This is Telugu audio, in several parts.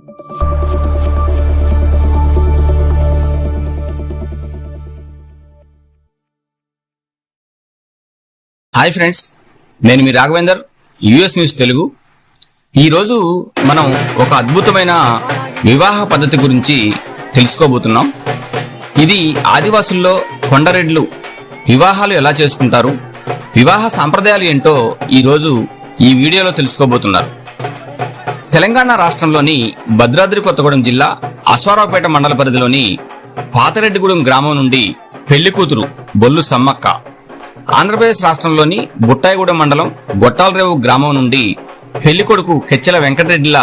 హాయ్ ఫ్రెండ్స్ నేను మీ రాఘవేందర్ యుఎస్ న్యూస్ తెలుగు. ఈరోజు మనం ఒక అద్భుతమైన వివాహ పద్ధతి గురించి తెలుసుకోబోతున్నాం. ఇది ఆదివాసుల్లో కొండరెడ్లు వివాహాలు ఎలా చేసుకుంటారు వివాహ సాంప్రదాయాలు ఏంటో ఈరోజు ఈ వీడియోలో తెలుసుకోబోతున్నారు. తెలంగాణ రాష్ట్రంలోని భద్రాద్రి కొత్తగూడెం జిల్లా అశ్వారావుపేట మండల పరిధిలోని పాతరెడ్డిగూడెం గ్రామం నుండి పెళ్ళి కూతురు బొల్లు సమ్మక్క. ఆంధ్రప్రదేశ్ రాష్ట్రంలోని బుట్టాయిగూడెం మండలం గొట్టాలరేవు గ్రామం నుండి పెళ్ళి కొడుకు కెచ్చెల వెంకటరెడ్డిల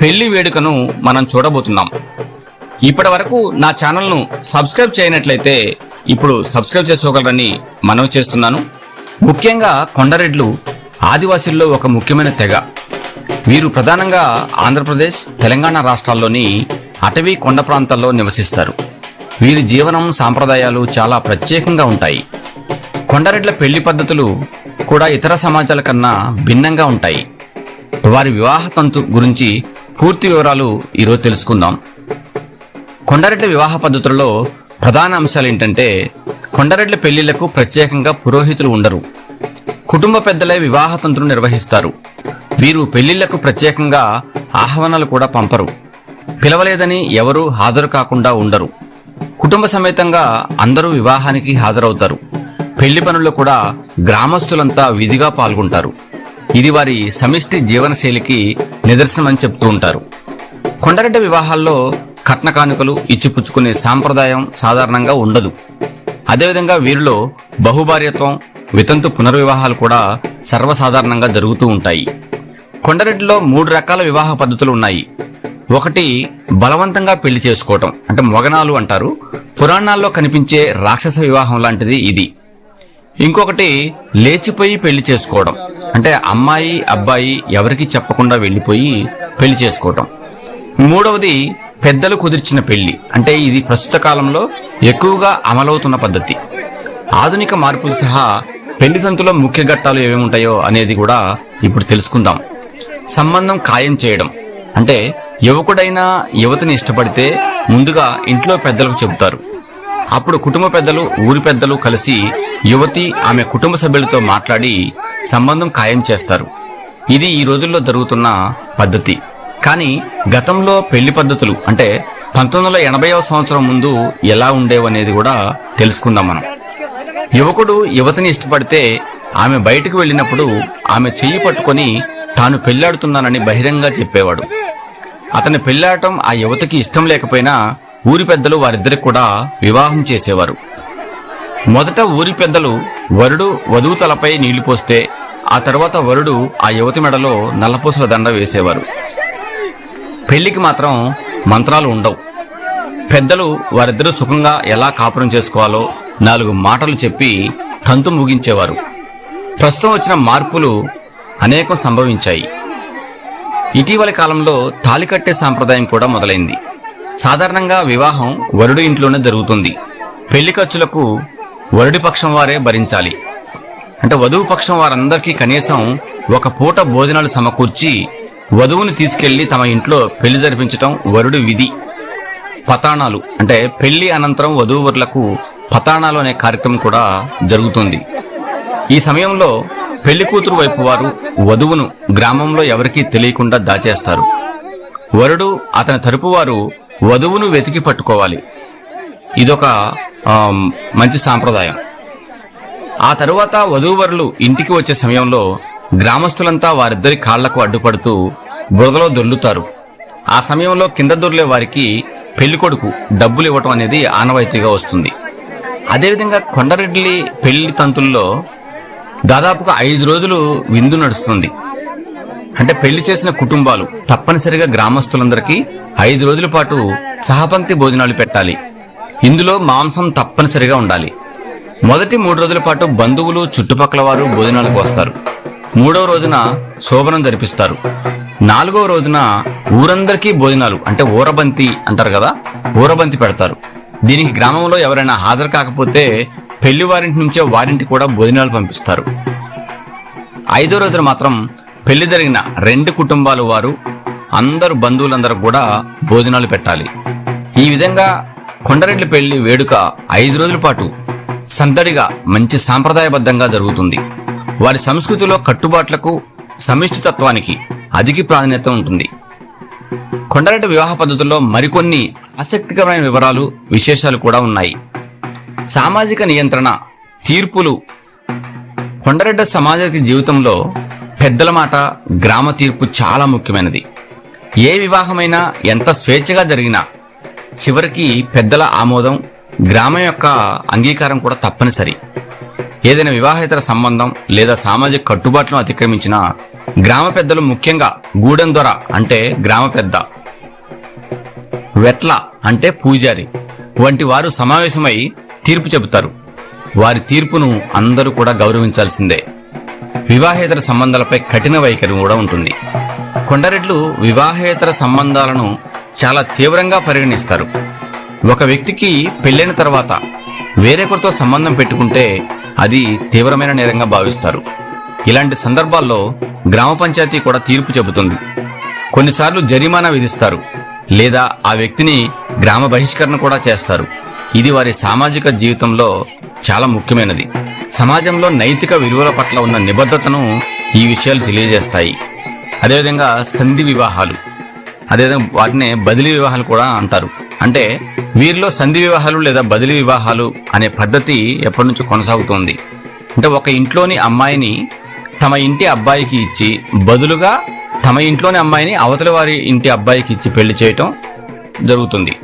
పెళ్ళి వేడుకను మనం చూడబోతున్నాం. ఇప్పటి వరకు నా ఛానల్ను సబ్స్క్రైబ్ చేయనట్లయితే ఇప్పుడు సబ్స్క్రైబ్ చేసుకోగలరని మనవి చేస్తున్నాను. ముఖ్యంగా కొండరెడ్లు ఆదివాసీల్లో ఒక ముఖ్యమైన తెగ. వీరు ప్రధానంగా ఆంధ్రప్రదేశ్ తెలంగాణ రాష్ట్రాల్లోని అటవీ కొండ ప్రాంతాల్లో నివసిస్తారు. వీరి జీవనం సాంప్రదాయాలు చాలా ప్రత్యేకంగా ఉంటాయి. కొండరెడ్ల పెళ్ళి పద్ధతులు కూడా ఇతర సమాజాల కన్నా భిన్నంగా ఉంటాయి. వారి వివాహ తంతు గురించి పూర్తి వివరాలు ఈరోజు తెలుసుకుందాం. కొండరెడ్ల వివాహ పద్ధతులలో ప్రధాన అంశాలు ఏంటంటే కొండరెడ్ల పెళ్ళిళ్ళకు ప్రత్యేకంగా పురోహితులు ఉండరు. కుటుంబ పెద్దలే వివాహ తంతును నిర్వహిస్తారు. వీరు పెళ్ళిళ్ళకు ప్రత్యేకంగా ఆహ్వానాలు కూడా పంపరు. పిలవలేదని ఎవరూ హాజరు కాకుండా ఉండరు. కుటుంబ సమేతంగా అందరూ వివాహానికి హాజరవుతారు. పెళ్ళి పనుల్లో కూడా గ్రామస్తులంతా విధిగా పాల్గొంటారు. ఇది వారి సమిష్టి జీవనశైలికి నిదర్శనమని చెప్తూ ఉంటారు. కొండగడ్డ వివాహాల్లో కట్న కానుకలు ఇచ్చిపుచ్చుకునే సాంప్రదాయం సాధారణంగా ఉండదు. అదేవిధంగా వీరిలో బహుభార్యత్వం వితంతు పునర్వివాహాలు కూడా సర్వసాధారణంగా జరుగుతూ ఉంటాయి. కొండరెడ్డిలో మూడు రకాల వివాహ పద్ధతులు ఉన్నాయి. ఒకటి బలవంతంగా పెళ్ళి చేసుకోవటం అంటే మొగనాలు అంటారు. పురాణాల్లో కనిపించే రాక్షస వివాహం లాంటిది ఇది. ఇంకొకటి లేచిపోయి పెళ్ళి చేసుకోవడం అంటే అమ్మాయి అబ్బాయి ఎవరికి చెప్పకుండా వెళ్ళిపోయి పెళ్ళి చేసుకోవటం. మూడవది పెద్దలు కుదిర్చిన పెళ్ళి అంటే ఇది ప్రస్తుత కాలంలో ఎక్కువగా అమలవుతున్న పద్ధతి. ఆధునిక మార్పులు సహా పెళ్ళి సంతులో ముఖ్య ఘట్టాలు ఏమేమి ఉంటాయో అనేది కూడా ఇప్పుడు తెలుసుకుందాం. సంబంధం ఖాయం చేయడం. అంటే యువకుడైనా యువతిని ఇష్టపడితే ముందుగా ఇంట్లో పెద్దలకు చెబుతారు. అప్పుడు కుటుంబ పెద్దలు ఊరి పెద్దలు కలిసి యువతి ఆమె కుటుంబ సభ్యులతో మాట్లాడి సంబంధం ఖాయం చేస్తారు. ఇది ఈ రోజుల్లో జరుగుతున్న పద్ధతి. కానీ గతంలో పెళ్ళి పద్ధతులు అంటే పంతొమ్మిది వందల ఎనభైవ సంవత్సరం ముందు ఎలా ఉండేవనేది కూడా తెలుసుకుందాం మనం. యువకుడు యువతిని ఇష్టపడితే ఆమె బయటకు వెళ్ళినప్పుడు ఆమె చెయ్యి పట్టుకొని తాను పెళ్ళాడుతున్నానని బహిరంగ చెప్పేవాడు. అతని పెళ్ళాడటం ఆ యువతికి ఇష్టం లేకపోయినా ఊరి పెద్దలు వారిద్దరికి కూడా వివాహం చేసేవారు. మొదట ఊరి పెద్దలు వరుడు వధువు తలపై నీళ్ళు పోస్తే ఆ తర్వాత వరుడు ఆ యువతి మెడలో నల్లపూసల దండ వేసేవారు. పెళ్ళికి మాత్రం మంత్రాలు ఉండవు. పెద్దలు వారిద్దరూ సుఖంగా ఎలా కాపురం చేసుకోవాలో నాలుగు మాటలు చెప్పి తంతు ముగించేవారు. ప్రస్తుతం వచ్చిన మార్పులు అనేకం సంభవించాయి. ఇటీవలి కాలంలో తాలి కట్టే సాంప్రదాయం కూడా మొదలైంది. సాధారణంగా వివాహం వరుడు ఇంట్లోనే జరుగుతుంది. పెళ్ళి ఖర్చులకు వరుడి పక్షం వారే భరించాలి. అంటే వధువు పక్షం వారందరికీ కనీసం ఒక పూట భోజనాలు సమకూర్చి వధువుని తీసుకెళ్ళి తమ ఇంట్లో పెళ్ళి జరిపించటం వరుడి విధి. పతాణాలు అంటే పెళ్ళి అనంతరం వధూవరులకు పతాణాలు అనే కార్యక్రమం కూడా జరుగుతుంది. ఈ సమయంలో పెళ్ళి కూతురు వైపు వారు వధువును గ్రామంలో ఎవరికీ తెలియకుండా దాచేస్తారు. వరుడు అతని తరపు వారు వధువును వెతికి పట్టుకోవాలి. ఇదొక మంచి సాంప్రదాయం. ఆ తరువాత వధూవరులు ఇంటికి వచ్చే సమయంలో గ్రామస్తులంతా వారిద్దరి కాళ్ళకు అడ్డుపడుతూ బురదలో దొర్లుతారు. ఆ సమయంలో కింద దొర్లే వారికి పెళ్ళికొడుకు డబ్బులు ఇవ్వటం అనేది ఆనవాయితీగా వస్తుంది. అదేవిధంగా కొండరెడ్డి పెళ్ళి తంతుల్లో దాదాపుగా ఐదు రోజులు విందు నడుస్తుంది. అంటే పెళ్ళి చేసిన కుటుంబాలు తప్పనిసరిగా గ్రామస్తులందరికీ ఐదు రోజుల పాటు సహపంక్తి భోజనాలు పెట్టాలి. ఇందులో మాంసం తప్పనిసరిగా ఉండాలి. మొదటి మూడు రోజుల పాటు బంధువులు చుట్టుపక్కల వారు భోజనాలకు వస్తారు. మూడవ రోజున శోభనం జరిపిస్తారు. నాలుగవ రోజున ఊరందరికీ భోజనాలు అంటే ఊరబంతి అంటారు కదా ఊరబంతి పెడతారు. దీనికి గ్రామంలో ఎవరైనా హాజరు కాకపోతే పెళ్ళి వారింటి నుంచే వారింటి కూడా భోజనాలు పంపిస్తారు. ఐదో రోజున మాత్రం పెళ్ళి జరిగిన రెండు కుటుంబాల వారు అందరు బంధువులందరూ కూడా భోజనాలు పెట్టాలి. ఈ విధంగా కొండరెడ్డి పెళ్ళి వేడుక ఐదు రోజుల పాటు సందడిగా మంచి సాంప్రదాయబద్ధంగా జరుగుతుంది. వారి సంస్కృతిలో కట్టుబాట్లకు సమిష్టితత్వానికి అధిక ప్రాధాన్యత ఉంటుంది. కొండరెడ్డి వివాహ పద్ధతుల్లో మరికొన్ని ఆసక్తికరమైన వివరాలు విశేషాలు కూడా ఉన్నాయి. సామాజిక నియంత్రణ తీర్పులు. కొండరెడ్డ సమాజానికి జీవితంలో పెద్దల మాట గ్రామ తీర్పు చాలా ముఖ్యమైనది. ఏ వివాహమైనా ఎంత స్వేచ్ఛగా జరిగినా చివరికి పెద్దల ఆమోదం గ్రామం యొక్క అంగీకారం కూడా తప్పనిసరి. ఏదైనా వివాహేతర సంబంధం లేదా సామాజిక కట్టుబాట్లను అతిక్రమించిన గ్రామ పెద్దలు ముఖ్యంగా గూడెం దొర అంటే గ్రామ పెద్ద వెట్ల అంటే పూజారి వంటి వారు సమావేశమై తీర్పు చెబుతారు. వారి తీర్పును అందరూ కూడా గౌరవించాల్సిందే. వివాహేతర సంబంధాలపై కఠిన వైఖరి కూడా ఉంటుంది. కొండరెడ్లు వివాహేతర సంబంధాలను చాలా తీవ్రంగా పరిగణిస్తారు. ఒక వ్యక్తికి పెళ్ళైన తర్వాత వేరొకరితో సంబంధం పెట్టుకుంటే అది తీవ్రమైన నేరంగా భావిస్తారు. ఇలాంటి సందర్భాల్లో గ్రామ పంచాయతీ కూడా తీర్పు చెబుతుంది. కొన్నిసార్లు జరిమానా విధిస్తారు. లేదా ఆ వ్యక్తిని గ్రామ బహిష్కరణ కూడా చేస్తారు. ఇది వారి సామాజిక జీవితంలో చాలా ముఖ్యమైనది. సమాజంలో నైతిక విలువల పట్ల ఉన్న నిబద్ధతను ఈ విషయాలు తెలియజేస్తాయి. అదేవిధంగా సంధి వివాహాలు. అదేవిధంగా వాటినే బదిలీ వివాహాలు కూడా అంటారు. అంటే వీరిలో సంధి వివాహాలు లేదా బదిలీ వివాహాలు అనే పద్ధతి ఎప్పటి నుంచో కొనసాగుతోంది. అంటే ఒక ఇంట్లోని అమ్మాయిని తమ ఇంటి అబ్బాయికి ఇచ్చి బదులుగా తమ ఇంట్లోని అమ్మాయిని అవతలి వారి ఇంటి అబ్బాయికి ఇచ్చి పెళ్ళి చేయటం జరుగుతుంది.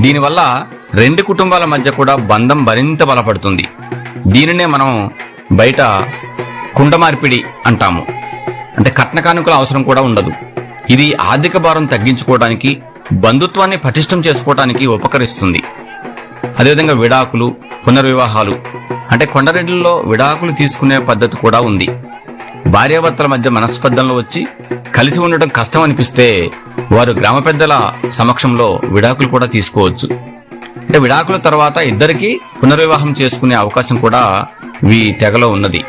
దీనివల్ల రెండు కుటుంబాల మధ్య కూడా బంధం మరింత బలపడుతుంది. దీనినే మనం బయట కుండ మార్పిడి అంటాము. అంటే కట్న కానుకల అవసరం కూడా ఉండదు. ఇది ఆర్థిక భారం తగ్గించుకోవడానికి బంధుత్వాన్ని పటిష్టం చేసుకోవడానికి ఉపకరిస్తుంది. అదేవిధంగా విడాకులు పునర్వివాహాలు అంటే కొండరెడ్డిలో విడాకులు తీసుకునే పద్ధతి కూడా ఉంది. భార్యాభర్తల మధ్య మనస్పర్ధంలో వచ్చి కలిసి ఉండడం కష్టం అనిపిస్తే వారు గ్రామ పెద్దల సమక్షంలో విడాకులు కూడా తీసుకోవచ్చు. అంటే విడాకుల తర్వాత ఇద్దరికి పునర్వివాహం చేసుకునే అవకాశం కూడా ఈ తెగలో ఉన్నది.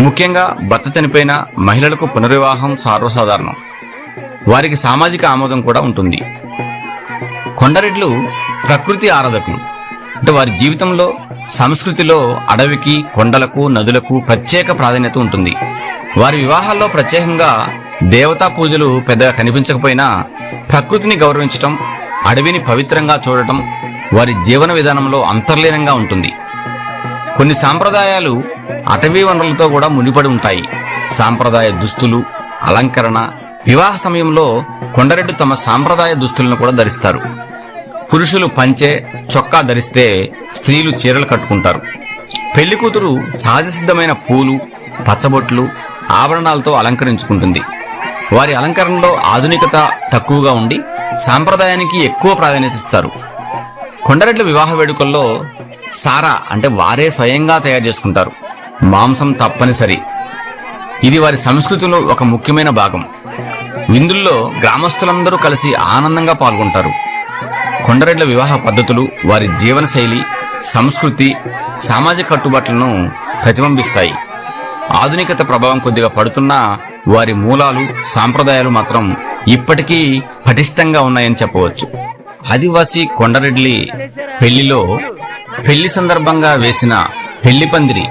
ముఖ్యంగా భర్త చనిపోయిన మహిళలకు పునర్వివాహం సర్వసాధారణం. వారికి సామాజిక ఆమోదం కూడా ఉంటుంది. కొండరెడ్లు ప్రకృతి ఆరాధకులు. అంటే వారి జీవితంలో సంస్కృతిలో అడవికి కొండలకు నదులకు ప్రత్యేక ప్రాధాన్యత ఉంటుంది. వారి వివాహాల్లో ప్రత్యేకంగా దేవతా పూజలు పెద్దగా కనిపించకపోయినా ప్రకృతిని గౌరవించటం అడవిని పవిత్రంగా చూడటం వారి జీవన విధానంలో అంతర్లీనంగా ఉంటుంది. కొన్ని సాంప్రదాయాలు అటవీ వనరులతో కూడా ముడిపడి ఉంటాయి. సాంప్రదాయ దుస్తులు అలంకరణ వివాహ సమయంలో కొండరెడ్డి తమ సాంప్రదాయ దుస్తులను కూడా ధరిస్తారు. పురుషులు పంచే చొక్కా ధరిస్తే స్త్రీలు చీరలు కట్టుకుంటారు. పెళ్ళి కూతురు సహజసిద్ధమైన పూలు పచ్చబొట్లు ఆభరణాలతో అలంకరించుకుంటుంది. వారి అలంకరణలో ఆధునికత తక్కువగా ఉండి సాంప్రదాయానికి ఎక్కువ ప్రాధాన్యత ఇస్తారు. కొండరెడ్ల వివాహ వేడుకల్లో సారా అంటే వారే స్వయంగా తయారు చేసుకుంటారు. మాంసం తప్పనిసరి. ఇది వారి సంస్కృతిలో ఒక ముఖ్యమైన భాగం. విందుల్లో గ్రామస్తులందరూ కలిసి ఆనందంగా పాల్గొంటారు. కొండరెడ్ల వివాహ పద్ధతులు వారి జీవనశైలి సంస్కృతి సామాజిక కట్టుబాట్లను ప్రతిబింబిస్తాయి. ఆధునికత ప్రభావం కొద్దిగా పడుతున్నా వారి మూలాలు సాంప్రదాయాలు మాత్రం ఇప్పటికీ పటిష్టంగా ఉన్నాయని చెప్పవచ్చు. ఆదివాసీ కొండరెడ్లి పెళ్ళిలో పెళ్ళి సందర్భంగా వేసిన పెళ్ళి పందిరి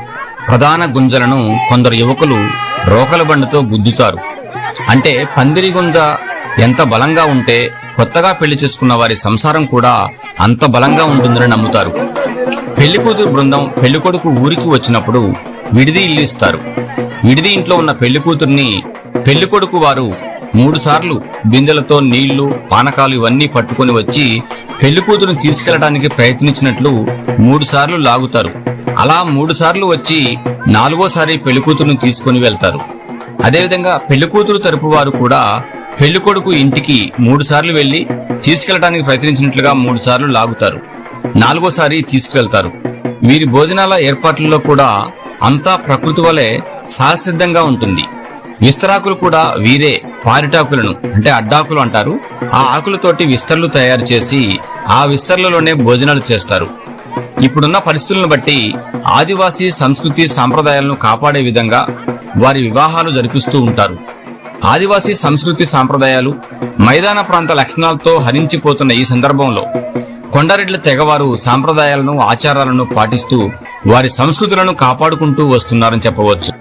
ప్రధాన గుంజలను కొందరు యువకులు రోకల బండితో గుద్దుతారు. అంటే పందిరి గుంజ ఎంత బలంగా ఉంటే కొత్తగా పెళ్ళి చేసుకున్న వారి సంసారం కూడా అంత బలంగా ఉంటుందని నమ్ముతారు. పెళ్ళి కూతురు బృందం పెళ్ళికొడుకు ఊరికి వచ్చినప్పుడు విడిది ఇల్లు ఇస్తారు. విడిది ఇంట్లో ఉన్న పెళ్ళి కూతుర్ని వారు మూడుసార్లు బిందెలతో నీళ్ళు పానకాలు ఇవన్నీ పట్టుకొని వచ్చి పెళ్ళి కూతురుని తీసుకెళ్ళడానికి ప్రయత్నించినట్లు మూడుసార్లు లాగుతారు. అలా మూడుసార్లు వచ్చి నాలుగోసారి పెళ్ళికూతురును తీసుకుని తీసుకొని వెళ్తారు. అదేవిధంగా పెళ్ళికూతురు తరపు వారు కూడా పెళ్ళికొడుకు ఇంటికి మూడుసార్లు వెళ్ళి తీసుకెళ్ళడానికి ప్రయత్నించినట్లుగా మూడుసార్లు లాగుతారు. నాలుగోసారి తీసుకువెళ్తారు వీరి భోజనాల ఏర్పాట్లలో కూడా అంతా ప్రకృతి వలె సహసిద్ధంగా ఉంటుంది. విస్తరాకులు కూడా వీరే పారిటాకులను అంటే అడ్డాకులు అంటారు. ఆ ఆకులతోటి విస్తరలు తయారు చేసి ఆ విస్తరలలోనే భోజనాలు చేస్తారు. ఇప్పుడున్న పరిస్థితులను బట్టి ఆదివాసీ సంస్కృతి సాంప్రదాయాలను కాపాడే విధంగా వారి వివాహాలు జరిపిస్తూ ఉంటారు. ఆదివాసీ సంస్కృతి సాంప్రదాయాలు మైదాన ప్రాంత లక్షణాలతో హరించిపోతున్న ఈ సందర్భంలో కొండారెడ్ల తెగవారు సాంప్రదాయాలను ఆచారాలను పాటిస్తూ వారి సంస్కృతులను కాపాడుకుంటూ వస్తున్నారని చెప్పవచ్చు.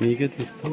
నీకే తీస్తాం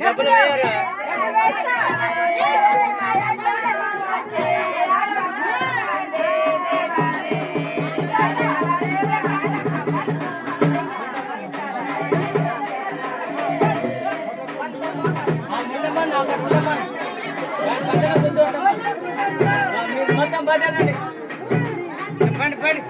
డబ్బులు మొత్తం బదలండి పండి పండి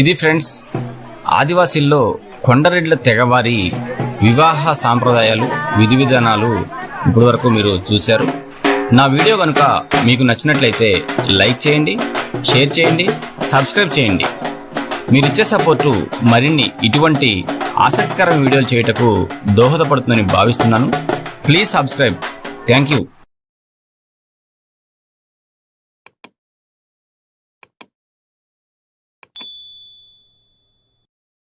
ఇది ఫ్రెండ్స్ ఆదివాసీల్లో కొండరెడ్ల తెగవారి వివాహ సాంప్రదాయాలు విధి విధానాలు ఇప్పటివరకు మీరు చూశారు. నా వీడియో కనుక మీకు నచ్చినట్లయితే లైక్ చేయండి షేర్ చేయండి సబ్స్క్రైబ్ చేయండి. మీరు ఇచ్చే సపోర్టు మరిన్ని ఇటువంటి ఆసక్తికరమైన వీడియోలు చేయటకు దోహదపడుతుందని భావిస్తున్నాను. Please subscribe. Thank you.